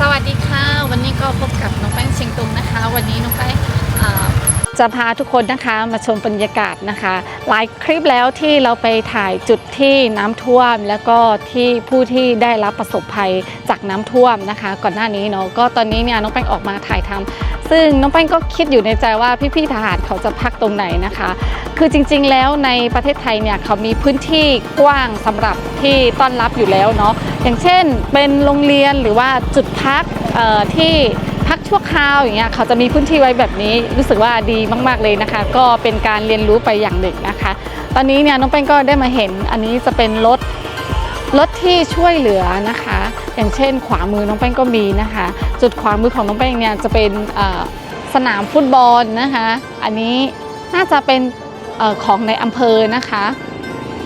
สวัสดีค่ะ วันนี้ก็พบกับน้องแป้งเชียงตุงนะคะ วันนี้น้องแป้งจะพาทุกคนนะคะมาชมบรรยากาศนะคะ หลายคลิปแล้วที่เราไปถ่ายจุดที่น้ำท่วม แล้วก็ที่ผู้ที่ได้รับประสบภัยจากน้ำท่วมนะคะ ก่อนหน้านี้เนาะก็ตอนนี้เนี่ยน้องแป้งออกมาถ่ายทำ ซึ่งน้องแป้งก็คิดอยู่ในใจว่าพี่ๆทหารเขาจะพักตรงไหนนะคะ คือจริงๆแล้วในประเทศไทยเนี่ยเขามีพื้นที่กว้างสำหรับที่ต้อนรับอยู่แล้วเนาะอย่างเช่น เป็นโรงเรียนหรือว่าจุดพักที่พักชั่วคราวอย่างเงี้ยเขาจะมีพื้นที่ไว้แบบนี้รู้สึกว่าดีมาก ๆเลยนะคะ ก็เป็นการเรียนรู้ไปอย่างหนึ่งนะคะ ตอนนี้เนี่ยน้องแป้งก็ได้มาเห็นอันนี้จะเป็นรถ รถที่ช่วยเหลือนะคะ อย่างเช่น ขวามือน้องแป้งก็มีนะคะ จุดขวามือของน้องแป้งเนี่ยจะเป็นสนามฟุตบอลนะคะ อันนี้น่าจะเป็นอของในอำเภอนะคะ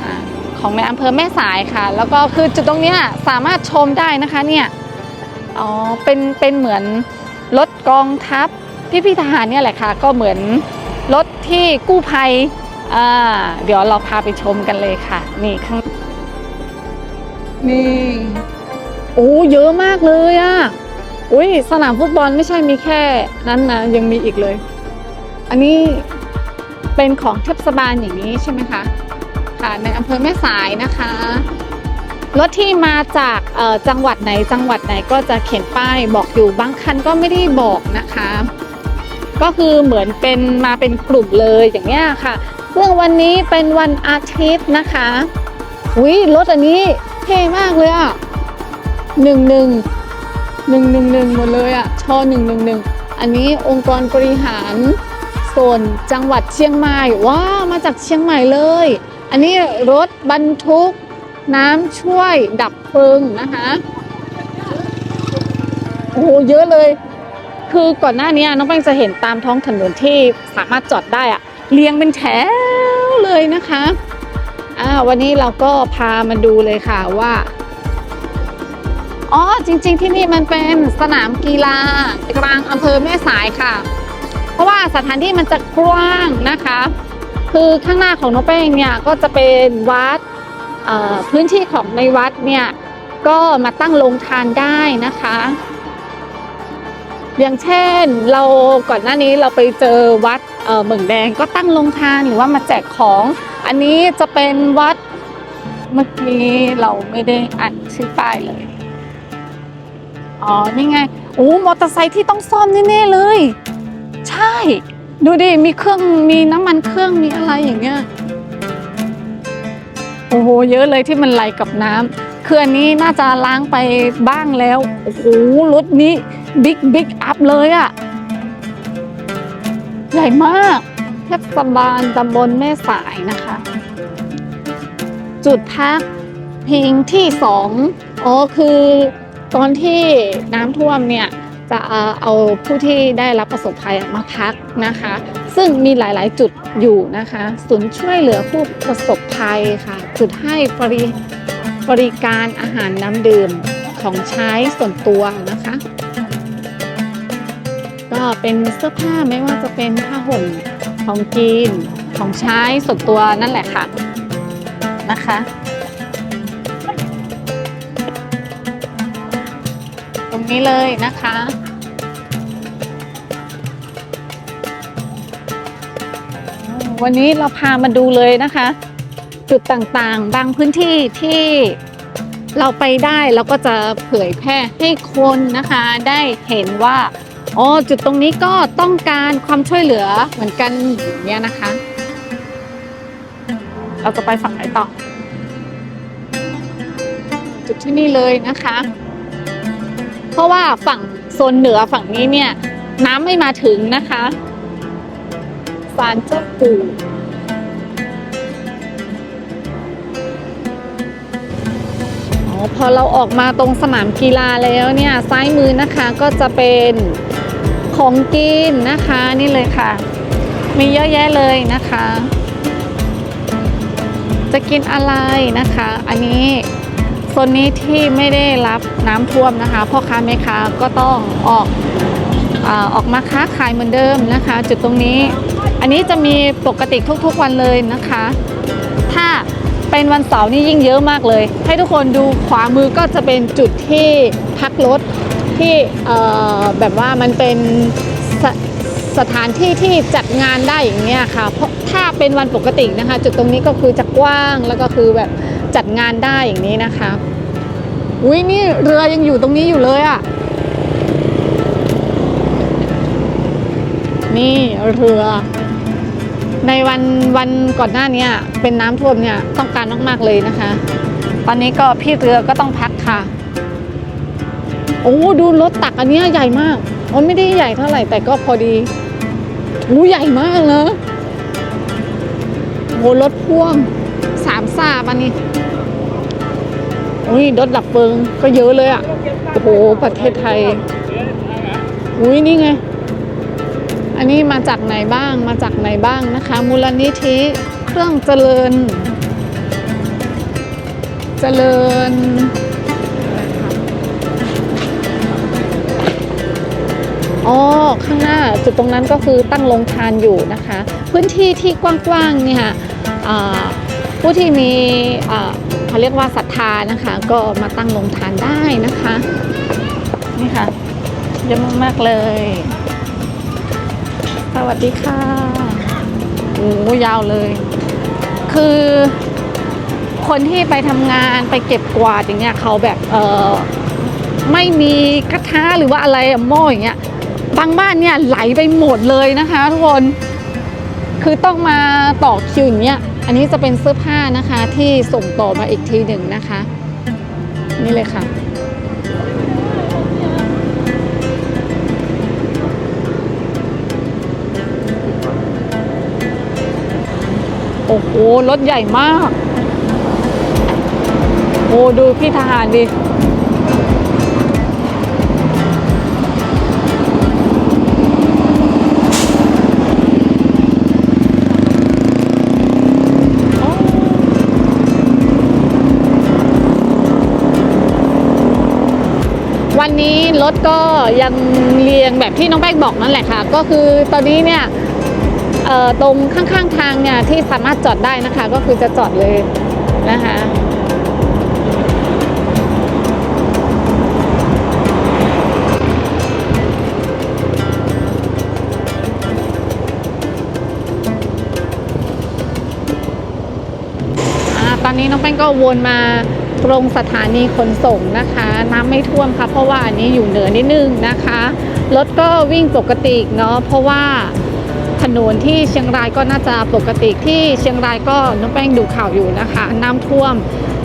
อาของในอำเภอแม่สายค่ะ แล้วก็คือจุดตรงเนี้ยสามารถชมได้นะคะเนี่ยอ๋อเป็นเป็นเหมือนรถกองทัพพี่พี่ทหารเนี่ยแหละค่ะ ก็เหมือนรถที่กู้ภัยอ่าเดี๋ยวเราพาไปชมกันเลยค่ะ นี่ข้าง นี่ โอ้เยอะมากเลยอะอุ้ยสนามฟุตบอลไม่ใช่มีแค่นั้นนะยังมีอีกเลย อันนี้เป็นของเทศบาลอย่างนี้ใช่ไหมคะค่ะในอำเภอแม่สายนะคะรถที่มาจากจังหวัดไหนจังหวัดไหนก็จะเขียนป้ายบอกอยู่บางคันก็ไม่ได้บอกนะคะ ก็คือเหมือนเป็นมาเป็นกลุ่มเลยอย่างเงี้ยค่ะ ซึ่งวันนี้เป็นวันอาทิตย์นะคะอุ้ยรถอันนี้ เท่มากเลยอะหนึ่งหนึ่งหนึ่งหนึ่งหนึ่งหมดเลยอะชอหนึ่งหนึ่งหนึ่งอันนี้องค์กรบริหารส่วนจังหวัดเชียงใหม่ว้ามาจากเชียงใหม่เลย อันนี้รถบรรทุกน้ำช่วยดับเพลิงนะคะโอ้โหเยอะเลย คือก่อนหน้านี้น้องแป้งจะเห็นตามท้องถนนที่สามารถจอดได้อะเรียงเป็นแถวเลยนะคะ อ่าวันนี้เราก็พามาดูเลยค่ะว่า อ๋อจริง ๆ ที่นี่มันเป็นสนามกีฬากลางอำเภอแม่สายค่ะ เพราะว่าสถานที่มันจะกว้างนะคะ คือข้างหน้าของน้องแป้งเนี่ยก็จะเป็นวัดพื้นที่ของในวัดเนี่ยก็มาตั้งโรงทานได้นะคะอย่างเช่นเราก่อนหน้านี้เราไปเจอวัดเอ่อเหมืองแดงก็ตั้งโรงทานหรือว่ามาแจกของ อันนี้จะเป็นวัดเมื่อกี้เราไม่ได้อ่านชื่อป้ายเลย อ๋อ นี่ไง โอ้ มอเตอร์ไซค์ที่ต้องซ่อมแน่ๆเลย ใช่ ดูดิ มีเครื่อง มีน้ำมันเครื่อง มีอะไรอย่างเงี้ย โอ้โห เยอะเลยที่มันไหลกับน้ำคืออันนี้น่าจะล้างไปบ้างแล้ว โอ้โห รถนี้บิ๊กบิ๊กอัพเลยอะใหญ่มาก เทศบาลตำบลแม่สายนะคะ จุดพักพิงที่สองอ๋อคือตอนที่น้ำท่วมเนี่ยจะเอาผู้ที่ได้รับประสบภัยมาพักนะคะ ซึ่งมีหลาย ๆ จุดอยู่นะคะศูนย์ช่วยเหลือผู้ประสบภัยค่ะ จุดให้บริบริการอาหารน้ำดื่มของใช้ส่วนตัวนะคะ ก็เป็นเสื้อผ้าไม่ว่าจะเป็นผ้าห่ม ของกิน ของใช้ส่วนตัวนั่นแหละค่ะนะคะ ตรงนี้เลยนะคะวันนี้เราพามาดูเลยนะคะ จุดต่างๆ บางพื้นที่ที่เราไปได้เราก็จะเผยแพร่ให้คนนะคะได้เห็นว่า อ๋อจุดตรงนี้ก็ต้องการความช่วยเหลือเหมือนกันอย่เนี้ยนะคะ เราจะไปฝั่งไหนต่อ จุดที่นี่เลยนะคะ เพราะว่าฝั่งโซนเหนือฝั่งนี้เนี่ย น้ำไม่มาถึงนะคะศาลเจ้าปู่อ๋อพอเราออกมาตรงสนามกีฬาแล้วเนี่ย ซ้ายมือนะคะก็จะเป็น ของกินนะคะนี่เลยค่ะ มีเยอะแยะเลยนะคะ จะกินอะไรนะคะ อันนี้โซนนี้ที่ไม่ได้รับน้ำท่วมนะคะพ่อค้าแม่ค้าก็ต้องออกอออกมาค้าขายเหมือนเดิมนะคะ จุดตรงนี้ อันนี้จะมีปกติทุกๆวันเลยนะคะ ถ้าเป็นวันเสาร์นี่ยิ่งเยอะมากเลย ให้ทุกคนดูขวามือก็จะเป็นจุดที่พักรถ ที่แบบว่ามันเป็นสสถานที่ที่จัดงานได้อย่างเงี้ยค่ะ เพราะถ้าเป็นวันปกตินะคะ จุดตรงนี้ก็คือจะกว้างแล้วก็คือแบบจัดงานได้อย่างนี้นะคะ อุ้ยนี่เรือยังอยู่ตรงนี้อยู่เลยอะ่ะ นี่เรือ ในวันวันก่อนหน้านี้เป็นน้ำท่วมเนี่ยต้องการมากๆเลยนะคะ ตอนนี้ก็พี่เรือก็ต้องพักค่ะ โอ้ดูรถตักอันนี้ใหญ่มากมันไม่ได้ใหญ่เท่าไหร่แต่ก็พอดีหูใหญ่มากนะโหรถพ่วงสามซาบอันนี้อุ้ยรถดับเพลิงก็เยอะเลยอะโอ้โหประเทศไทยอุ้ยนี่ไง อันนี้มาจากไหนบ้างมาจากไหนบ้างนะคะ มูลนิธิเครื่องเจริญ เจริญ อ๋อข้างหน้าจุดตรงนั้นก็คือตั้งโรงทานอยู่นะคะ พื้นที่ที่กว้างๆเนี่ยผู้ที่มีเขาเรียกว่าศรัทธานะคะ ก็มาตั้งโรงทานได้นะคะนี่ค่ะเยอะมากๆเลย สวัสดีค่ะโอ้ยาวเลย คือคนที่ไปทำงานไปเก็บกวาดอย่างเงี้ยเขาแบบเออไม่มีกระทะหรือว่าอะไรหม้ออย่างเงี้ย บางบ้านเนี่ยไหลไปหมดเลยนะคะทุกคน คือต้องมาต่อคิวอย่างเงี้ย อันนี้จะเป็นเสื้อผ้านะคะที่ส่งต่อมาอีกทีหนึ่งนะคะ นี่เลยค่ะ โอ้โห รถใหญ่มาก โอ้ดูพี่ทหารดิ วันนี้รถก็ยังเรียงแบบที่น้องแป้งบอกนั่นแหละค่ะ ก็คือตอนนี้เนี่ยตรงข้างๆทางเนี่ยที่สามารถจอดได้นะคะ ก็คือจะจอดเลยนะคะตอนนี้น้องแป้งก็วนมา ตรงสถานีขนส่งนะคะ น้ำไม่ท่วมค่ะเพราะว่าอันนี้อยู่เหนือนิดนึงนะคะรถก็วิ่งปกติเนาะเพราะว่าถนนที่เชียงรายก็น่าจะปกติที่เชียงรายก็น้องแป้งดูข่าวอยู่นะคะ น้ำท่วม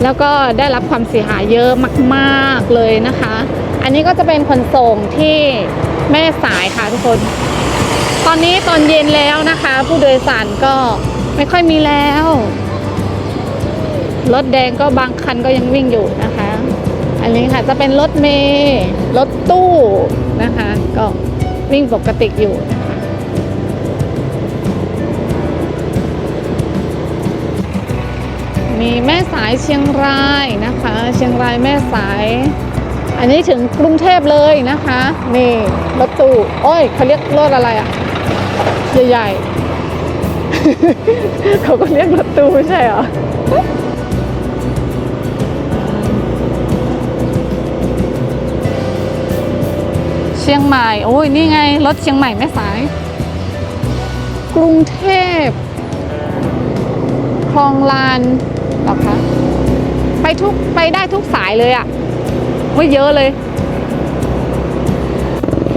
แล้วก็ได้รับความเสียหายเยอะมากๆเลยนะคะ อันนี้ก็จะเป็นขนส่งที่แม่สายค่ะทุกคน ตอนนี้ตอนเย็นแล้วนะคะ ผู้โดยสารก็ไม่ค่อยมีแล้ว รถแดงก็บางคันก็ยังวิ่งอยู่นะคะ อันนี้ค่ะจะเป็นรถเมล์รถตู้นะคะ ก็วิ่งปกติอยู่นะคะมีแม่สายเชียงรายนะคะ เชียงรายแม่สาย อันนี้ถึงกรุงเทพเลยนะคะ นี่รถตู้โอ้ยเขาเรียกรถอะไรอะใหญ่ๆเขาก็เรียกรถตู้ไม่ใช่เหรอ เชียงใหม่ โอ้ยนี่ไง รถเชียงใหม่แม่สาย กรุงเทพคลองลานหรอคะไปทุกไปได้ทุกสายเลยอะ่ะว่าเยอะเลย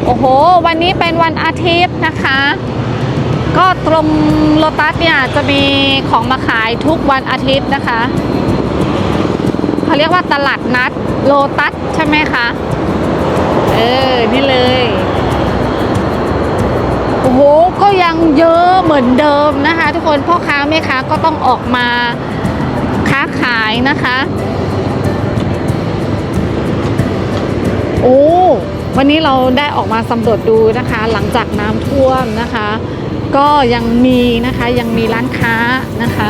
โอ้โห วันนี้เป็นวันอาทิตย์นะคะ ก็ตรงโลตัสเนี่ยจะมีของมาขายทุกวันอาทิตย์นะคะเขาเรียกว่าตลาดนัดโลตัสใช่ไหมคะ เออ นี่เลย โอ้โห ก็ยังเยอะเหมือนเดิมนะคะ ทุกคน พ่อค้าแม่ค้าก็ต้องออกมาค้าขายนะคะ โอ้วันนี้เราได้ออกมาสำรวจดูนะคะ หลังจากน้ำท่วมนะคะ ก็ยังมีนะคะยังมีร้านค้านะคะ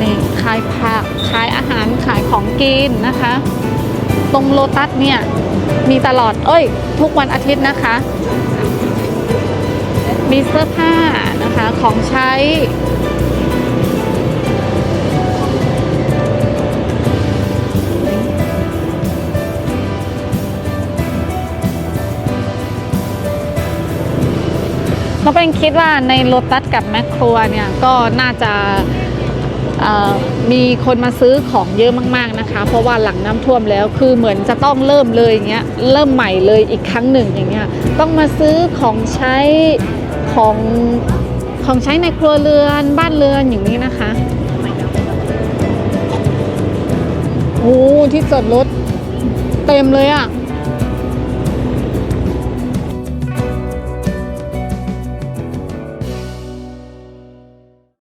นี่ขายผักขายอาหารขายของกินนะคะ ตรงโลตัสเนี่ย มีตลอด เอ้ย ทุกวันอาทิตย์นะคะ มีเสื้อผ้านะคะของใช้ เราเป็นคิดว่าในรถตัสกับแมคโครเนี่ย ก็น่าจะ มีคนมาซื้อของเยอะมากๆนะคะ เพราะว่าหลังน้ำท่วมแล้วคือเหมือนจะต้องเริ่มเลยอย่างเงี้ยเริ่มใหม่เลยอีกครั้งหนึ่งอย่างเงี้ยต้องมาซื้อของใช้ของของใช้ในครัวเรือนบ้านเรือนอย่างนี้นะคะโอ้ที่จอดรถเต็มเลยอะ่ะ